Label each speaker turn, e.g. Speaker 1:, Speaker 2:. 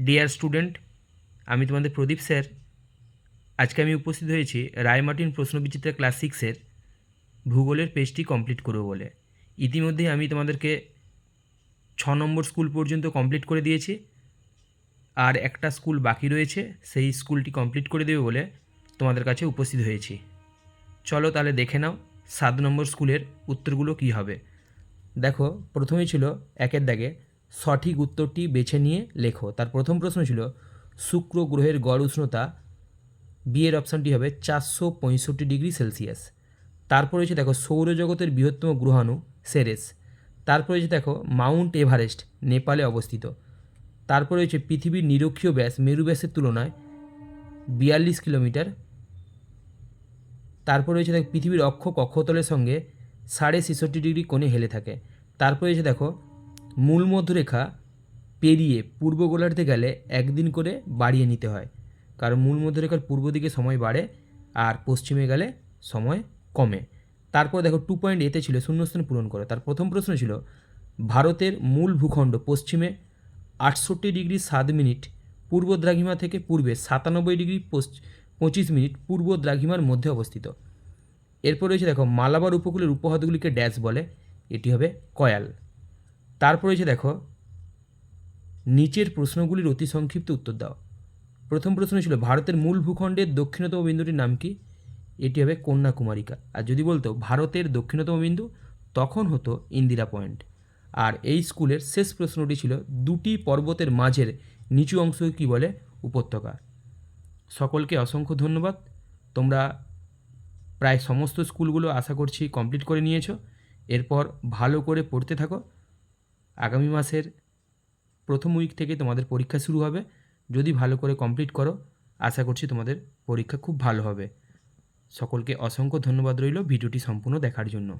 Speaker 1: Dear student আমি তোমাদের প্রদীপ sir. আজকে আমি উপস্থিত হয়েছি রায়মার্টিন প্রশ্নবিচিত্রা ক্লাস সিক্সের ভূগোলের পেজটি কমপ্লিট করব বলে। ইতিমধ্যেই আমি তোমাদেরকে ছ নম্বর স্কুল পর্যন্ত কমপ্লিট করে দিয়েছি। আর একটা স্কুল বাকি রয়েছে, সেই স্কুলটি কমপ্লিট করে দেবে বলে তোমাদের কাছে উপস্থিত হয়েছি। চলো তাহলে দেখে নাও সাত নম্বর স্কুলের উত্তরগুলো কী হবে। দেখো, প্রথমেই ছিল একের দাগে সঠিক উত্তরটি বেছে নিয়ে লেখো। তার প্রথম প্রশ্ন ছিল, শুক্র গ্রহের গড় উষ্ণতা বিয়ের অপশানটি হবে চারশো পঁয়ষট্টি ডিগ্রি সেলসিয়াস। তারপর রয়েছে দেখো, সৌরজগতের বৃহত্তম গ্রহাণু সেরেস। তারপর রয়েছে দেখো, মাউন্ট এভারেস্ট নেপালে অবস্থিত। তারপর রয়েছে পৃথিবীর নিরক্ষীয় ব্যাস মেরু ব্যাসের তুলনায় বিয়াল্লিশ কিলোমিটার। তারপর রয়েছে দেখো, পৃথিবীর অক্ষ কক্ষতলের সঙ্গে সাড়ে ছেষট্টি ডিগ্রি কোণে হেলে থাকে। তারপর রয়েছে দেখো মূল মধ্যরেখা পেরিয়ে পূর্ব গোলার্ধে গেলে একদিন করে বাড়িয়ে নিতে হয়। কারণ মূল মধ্যরেখার পূর্ব দিকে সময় বাড়ে আর পশ্চিমে গেলে সময় কমে। তারপর দেখো টু পয়েন্ট এতে ছিল শূন্যস্থান পূরণ করে। তার প্রথম প্রশ্ন ছিল, ভারতের মূল ভূখণ্ড পশ্চিমে আটষট্টি ডিগ্রি সাত মিনিট, পূর্ব দ্রাঘিমা থেকে পূর্বে সাতানব্বই ডিগ্রি পঁচিশ মিনিট, পূর্ব দ্রাঘিমার মধ্যে অবস্থিত। এরপর রয়েছে দেখো, মালাবার উপকূলের উপহ্রদগুলিকে ড্যাশ বলে, এটি হবে কয়াল। তারপর রয়েছে দেখো, নিচের প্রশ্নগুলির অতি সংক্ষিপ্ত উত্তর দাও। প্রথম প্রশ্ন ছিল, ভারতের মূল ভূখণ্ডের দক্ষিণতম বিন্দুটির নাম কি? এটি হবে কন্যাকুমারিকা। আর যদি বলতো, ভারতের দক্ষিণতম বিন্দু, তখন হতো ইন্দিরা পয়েন্ট। আর এই স্কুলের শেষ প্রশ্নটি ছিল, দুটি পর্বতের মাঝের নিচু অংশকে কী বলে? উপত্যকা। সকলকে অসংখ্য ধন্যবাদ। তোমরা প্রায় সমস্ত স্কুলগুলো আশা করছি কমপ্লিট করে নিয়েছো। এরপর ভালো করে পড়তে থাকো। আগামী মাসের প্রথম উইক থেকে তোমাদের পরীক্ষা শুরু হবে। যদি ভালো করে কমপ্লিট করো, আশা করছি তোমাদের পরীক্ষা খুব ভালো হবে। সকলকে অসংখ্য ধন্যবাদ রইল ভিডিওটি সম্পূর্ণ দেখার জন্য।